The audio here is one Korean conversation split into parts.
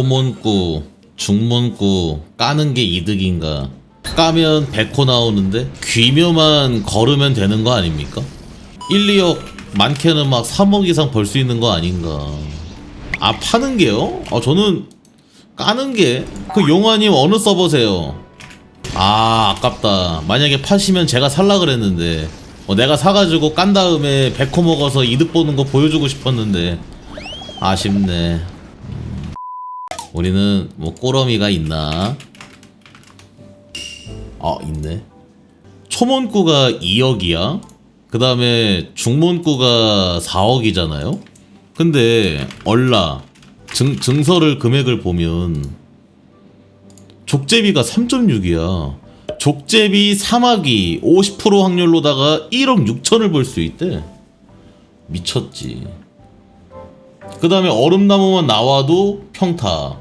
초문구, 중문구 까는 게 이득인가? 까면 100호 나오는데 귀묘만 걸으면 되는 거 아닙니까? 1, 2억 많게는 막 3억 이상 벌 수 있는 거 아닌가? 아 파는 게요? 아 저는 까는 게 그 용화님 어느 서버세요? 아 아깝다. 만약에 파시면 제가 살라 그랬는데 어, 내가 사가지고 깐 다음에 100호 먹어서 이득 보는 거 보여주고 싶었는데 아쉽네. 음. 우리는 뭐 꼬러미가 있나? 아 있네. 초문구가 2억이야. 그 다음에 중문구가 4억이잖아요. 근데 얼라 증, 증서를 금액을 보면 족제비가 3.6이야. 족제비 사마귀 50% 확률로다가 1억 6천을 벌 수 있대. 미쳤지. 그 다음에 얼음나무만 나와도 평타.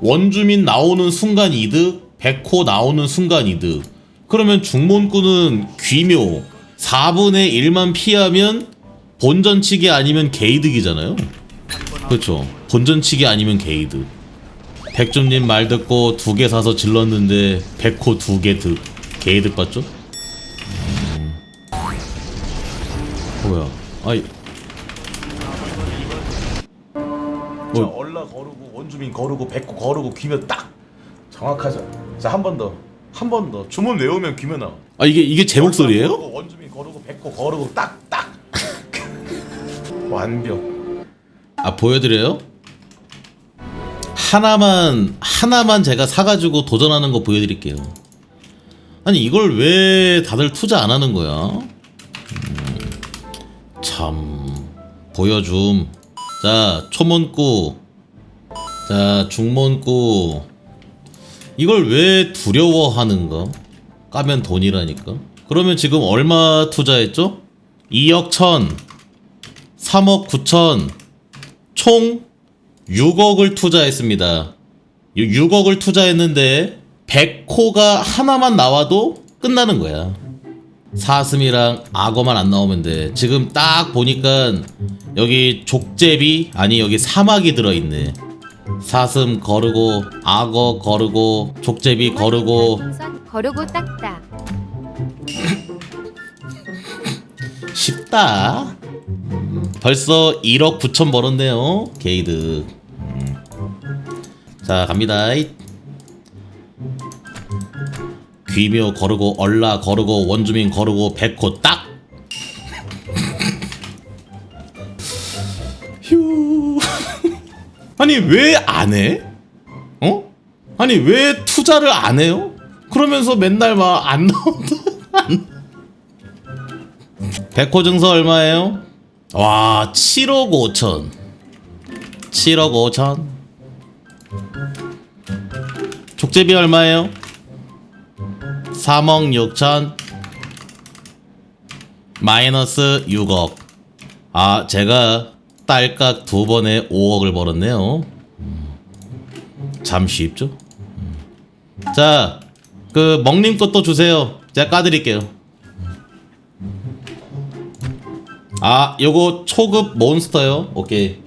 원주민 나오는 순간 이득, 백호 나오는 순간 이득. 그러면 중문구는 귀묘 4분의 1만 피하면 본전치기 아니면 개이득이잖아요. 그렇죠. 본전치기 아니면 개이득. 백좀님 말 듣고 두 개 사서 질렀는데 백호 두 개 득. 개이득 봤죠? 음. 뭐야? 아이. 뭐, 얼라 거르고 원주민 거르고 백호 거르고 귀면 딱 정확하죠. 자, 한 번 더. 한 번 더. 주문 외우면 귀면 나와. 아 이게 이게 제 목소리예요? 거르고 원주민 거르고 백호 거르고 딱 딱. 완벽. 아 보여드려요? 하나만 하나만 제가 사가지고 도전하는 거 보여드릴게요. 아니 이걸 왜 다들 투자 안 하는 거야? 음, 참 보여줌. 자 초문구, 자 중문구. 이걸 왜 두려워하는가? 까면 돈이라니까. 그러면 지금 얼마 투자했죠? 2억 천, 3억 9천, 총 6억을 투자했습니다. 6억을 투자했는데 100호가 하나만 나와도 끝나는 거야. 사슴이랑 악어만 안 나오면 돼. 지금 딱 보니까 여기 족제비 아니 여기 사막이 들어있네. 사슴 거르고 악어 거르고 족제비 거르고 선 거르고 딱딱. 쉽다. 음, 벌써 1억 9천 벌었네요. 게이드. 음. 자 갑니다. 귀묘 거르고 얼라 거르고 원주민 거르고 백호 딱. 휴. 아니 왜 안 해? 어? 아니 왜 투자를 안 해요? 그러면서 맨날 막 안 나온다. 백호 증서 얼마예요? 와 7억 5천 7억 5천 족제비 얼마예요? 3억 6천 마이너스 6억 아 제가 딸깍 두 번에 5억을 벌었네요 음, 참 쉽죠? 음. 자그 먹님 것도 주세요 제가 까드릴게요 아, 요거 초급 몬스터요. 오케이.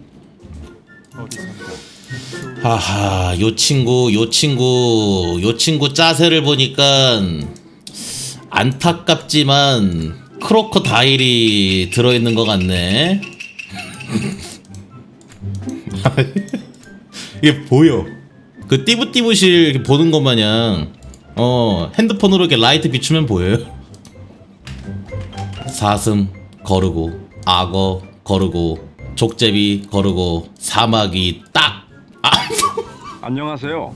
하하, 요 친구, 요 친구, 요 친구 짜세를 보니까 안타깝지만 크로커다일이 들어있는 것 같네. 이게 보여. 그 띠부띠부실 보는 것 마냥 어 핸드폰으로 이렇게 라이트 비추면 보여요. 사슴 거르고 악어 거르고 족제비 거르고 사마귀 딱 아, 안녕하세요.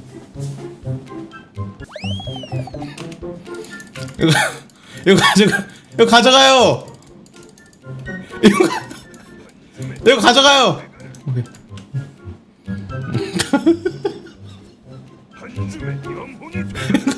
이거 이거 가져가 이거 가져가요 이거 가- 이거 가져가요 영혼이